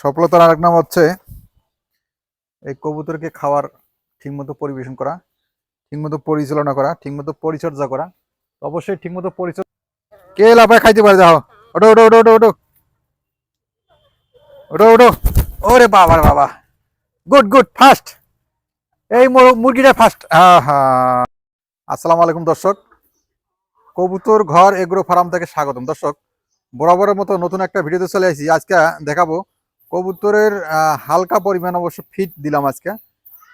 সফলতার আরেক নাম হচ্ছে এই কবুতরকে খাবার ঠিকমতো পরিবেশন করা, ঠিকমতো পরিচালনা করা, ঠিকমতো পরিচর্যা করা। অবশ্যই ঠিকমতো পরিচর্যা কে লাফায় খাইতে পারে দেখো ওটো ওটো ওটো ওটো ওটো ওটো ওটো ওরে বাবা বাবা। Good good, fast. এই মুর- মুরগিটা ফার্স্ট হ্যাঁ আসসালামু আলাইকুম, দর্শক। কবুতর ঘর এগ্রো ফার্ম থেকে স্বাগতম, দর্শক। বরাবরের মতো নতুন একটা ভিডিওতে চলে আসি আজকে দেখাবো কবুতরের হালকা পরিমাণ অবশ্য ফিট দিলাম আজকে।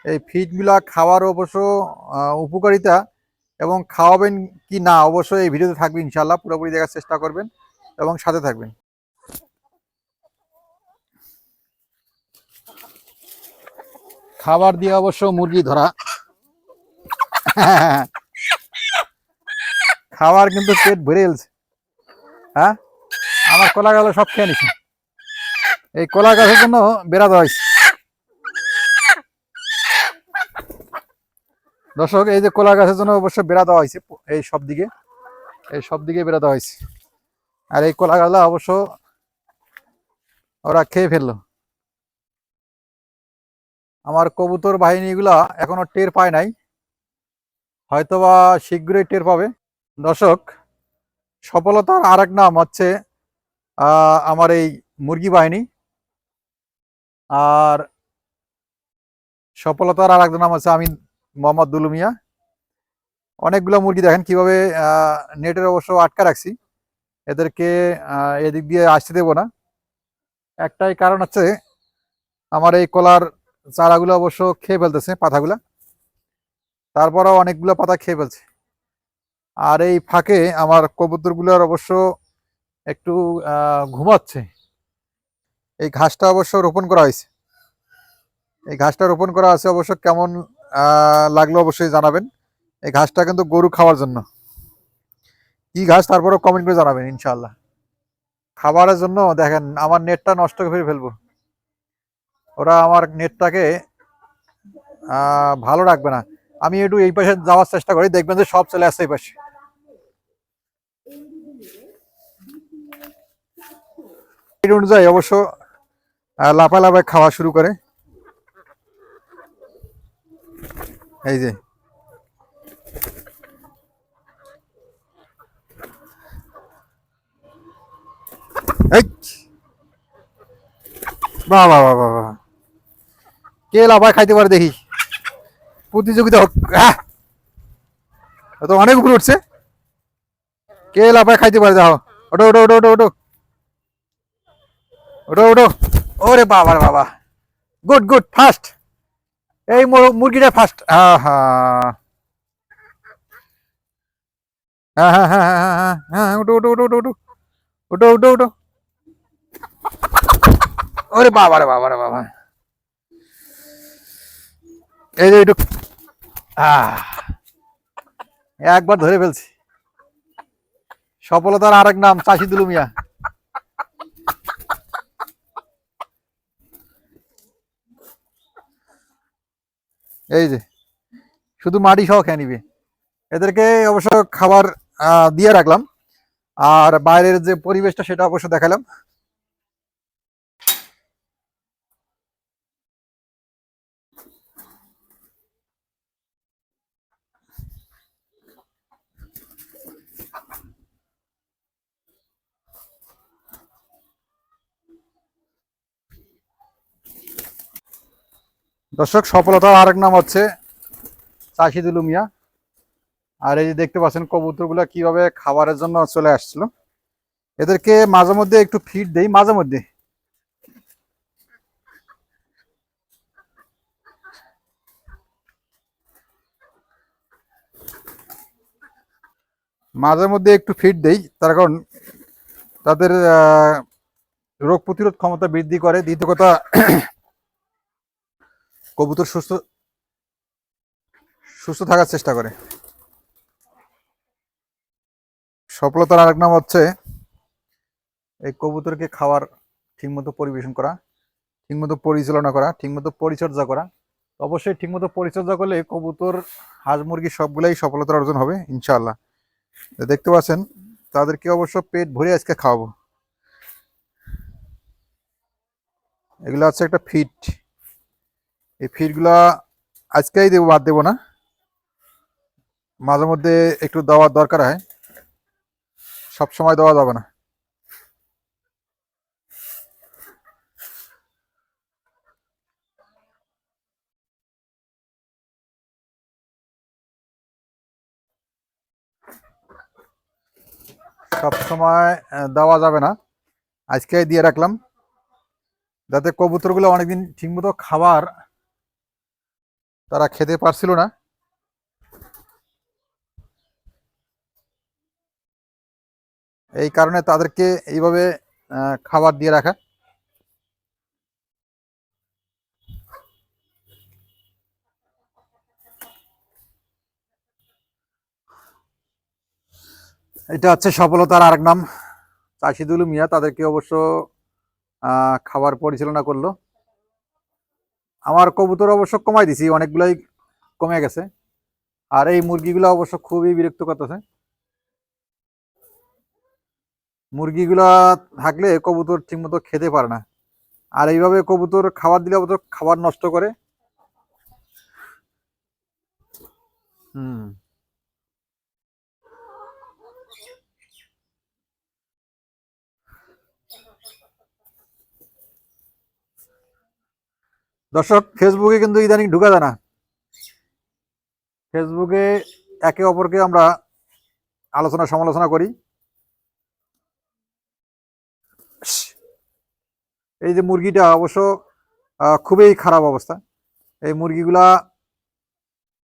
এই ফিটগুলা খাওয়ার অবশ্য উপকারিতা এবং খাওয়াবেন কি না অবশ্যই এই ভিডিওতে থাকবে ইনশাল্লাহ পুরোপুরি দেখার চেষ্টা করবেন এবং সাথে থাকবেন। খাবার দিয়ে অবশ্য মুরগি ধরা। খাবার কিন্তু পেট ভরে গেছে হ্যাঁ? আমার কলা গাছ সব খেয়ে নিছে। এই কলা গাছের জন্য বেড়া দেওয়া হয়েছে। দর্শক, এই যে কলা গাছের জন্য অবশ্য বেড়া দেওয়া হয়েছে এই সব দিকে। এই সব দিকে বেড়া দেওয়া হয়েছে। আর এই কলা গাছলা অবশ্য ওরা খেয়ে ফেলল। আমার কবুতর বাহিনীগুলা এখনও টের পায় নাই। হয়তোবা শীঘ্রই টের পাবে। দর্শক, সফলতার আরেক নাম হচ্ছে আমার এই মুরগি বাহিনী। আর সফলতার আর একজন নাম আছে আমি মোহাম্মদ দুলু মিয়া। অনেকগুলো মুরগি দেখেন কীভাবে নেটের অবশ্য আটকা রাখছি। এদেরকে এদিক দিয়ে আসতে দেবো না। একটাই কারণ হচ্ছে আমার এই কলার চারাগুলো অবশ্য খেয়ে ফেলতেছে পাতাগুলা। তারপরেও অনেকগুলো পাতা খেয়ে ফেলছে। আর এই ফাঁকে আমার কবুতরগুলোর অবশ্য একটু ঘুমাচ্ছে। এই ঘাসটা অবশ্য রোপণ করা হয়েছে। এই ঘাসটা রোপণ করা আছে অবশ্য কেমন লাগল অবশ্যই জানাবেন। এই ঘাসটা কিন্তু গরু খাওয়ার জন্য। কি ঘাস তারপরেও কমেন্ট করে জানাবেন ইনশাল্লাহ খাবারের জন্য দেখেন, আমার নেটটা নষ্ট করে ফেলব। ওরা আমার নেটটাকে ভালো রাখবে না। আমি একটু এই পাশে যাওয়ার চেষ্টা করি, দেখবেন যে সব চলে আসছে এই পাশে। অনুযায়ী অবশ্য লাফায় খাওয়া শুরু করে। এই যে। বাহ বাহ বাহ বাহ। কে লাফায় খাইতে পারে দেখি। প্রতিযোগিতা হোক! এ তো অনেক উপরে উঠছে। কে লাফায় খাইতে পারে দেখো। ওটো ওটো ওটো ওটো ওটো ওটো ওটো ওরে বাবার বাবা। Good good, fast. এই মুরগিটা ফাস্ট। হ্যাঁ হ্যাঁ হ্যাঁ হ্যাঁ হ্যাঁ হ্যাঁ উঠো উঠো উঠো উঠো উঠো। উঠো উঠো উঠো। ওরে বাবার বাবার বাবা এই যে একটু একবার ধরে ফেলছি। সফলতার আরেক নাম চাষি দুলুমিয়া এই যে, শুধু মাটি সহ খেয়ে নিবে। এদেরকে অবশ্য খাবার দিয়ে রাখলাম। আর বাইরের যে পরিবেশটা সেটা অবশ্য দেখালাম। দর্শক, সফলতার আরেক নাম হচ্ছে চাষিদুলু মিয়া। আর এই যে দেখতে পাচ্ছেন কবুতরগুলো কীভাবে খাবারের জন্য চলে আসছিল। এদেরকে মাঝে মধ্যে একটু ফিট দেই, মাঝে মধ্যে। মাঝে মধ্যে একটু ফিট দেই, তার কারণ তাদের রোগ প্রতিরোধ ক্ষমতা বৃদ্ধি করে। দ্বিতীয় কথা কবুতর সুস্থ সুস্থ থাকার চেষ্টা করে। সফলতার আরেক নাম হচ্ছে এই কবুতরকে খাবার ঠিকমতো পরিবেশন করা, ঠিকমতো পরিচালনা করা, ঠিকমতো পরিচর্যা করা। অবশ্যই ঠিকমতো পরিচর্যা করলে কবুতর, হাঁস, মুরগি সবগুলাই সফলতার অর্জন হবে, ইনশাআল্লাহ। তো দেখতে পাচ্ছেন, তাদেরকে অবশ্য পেট ভরে আজকে খাওয়াবো। এগুলো হচ্ছে একটা ফিট। এই ফিটগুলা আজকেই দেবো, বাদ দেবো না। মাঝে মধ্যে একটু দেওয়ার দরকার হয়। সব সময় দেওয়া যাবে না। সব সময় দেওয়া যাবে না। আজকে দিয়ে রাখলাম। যাতে কবুতরগুলো অনেকদিন ঠিকমতো খাবার তারা খেতে পারছিল না। এই কারণে তাদেরকে এইভাবে খাবার দিয়ে রাখা। এটা হচ্ছে সফলতার আরেক নাম। চাষিদুল মিয়া তাদেরকে অবশ্য খাবার পরিচালনা করল। আমার কবুতর অবশ্য কমাই দিছি, অনেকগুলাই কমে গেছে। আর এই মুরগিগুলো অবশ্য খুবই বিরক্ত করতেছে। মুরগিগুলা থাকলে কবুতর ঠিকমতো খেতে পারে না। আর এইভাবে কবুতর খাবার দিলে অবশ্য খাবার নষ্ট করে। হুম। দর্শক ফেসবুকে কিন্তু ইদানিং ঢুকা যায় না। ফেসবুকে একে অপরকে আমরা আলোচনা, সমালোচনা করি। এই যে মুরগিটা অবশ্য খুবই খারাপ অবস্থা। এই মুরগিগুলা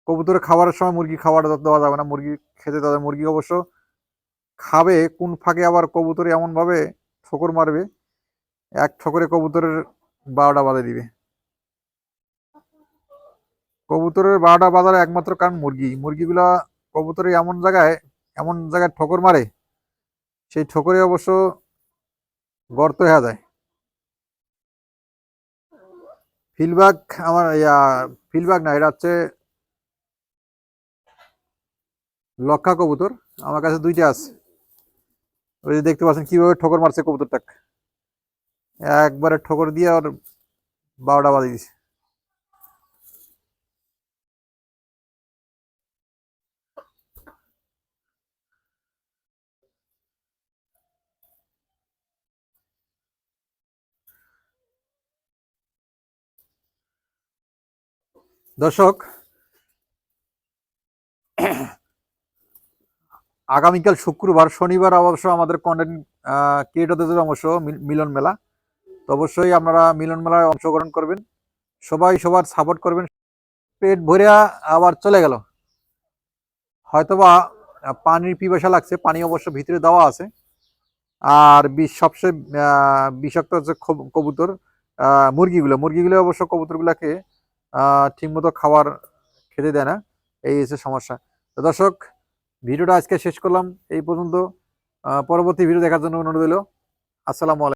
কবুতরের খাবারের সময় মুরগি খাবার দেওয়া যাবে না। মুরগি খেতে যাবে মুরগি অবশ্য খাবে, কোন ফাঁকে আবার কবুতর এমনভাবে ঠোকর মারবে, এক ঠোকরে কবুতরের বারোটা বাজে দিবে। কবুতরের বারোটা বাজার একমাত্র কারণ মুরগি। মুরগিগুলা কবুতরের এমন জায়গায় এমন জায়গায় ঠোকর মারে, সেই ঠোকরে অবশ্য গর্ত হয়ে যায়। ফিলবাগ আমার ইয়া, ফিলবাগ না, এটা হচ্ছে লক্ষা কবুতর। আমার কাছে দুইটা আছে। ওই দেখতে পাচ্ছেন কীভাবে ঠোকর মারছে কবুতরটাকে। একবারে ঠোকর দিয়ে আর বারোটা বাজে দিছে। দর্শক, আগামীকাল শুক্রবার, শনিবার অবশ্য আমাদের কন্টেন্ট ক্রিয়েটরদের অবশ্য মিলন মেলা। তো অবশ্যই আপনারা মিলন মেলায় অংশগ্রহণ করবেন। সবাই সবার সাপোর্ট করবেন। পেট ভরিয়া আবার চলে গেল। হয়তোবা পানির পিপাসা লাগছে, পানি অবশ্য ভিতরে দেওয়া আছে। আর সবচেয়ে বিষাক্ত হচ্ছে কবুতর মুরগিগুলো। মুরগিগুলো অবশ্য কবুতরগুলোকে ঠিকমতো খাবার খেতে দেয় না। এই হচ্ছে সমস্যা। তো দর্শক, ভিডিওটা আজকে শেষ করলাম। এই পর্যন্ত পরবর্তী ভিডিও দেখার জন্য অনুরোধ রইল। আসসালামু আলাইকুম।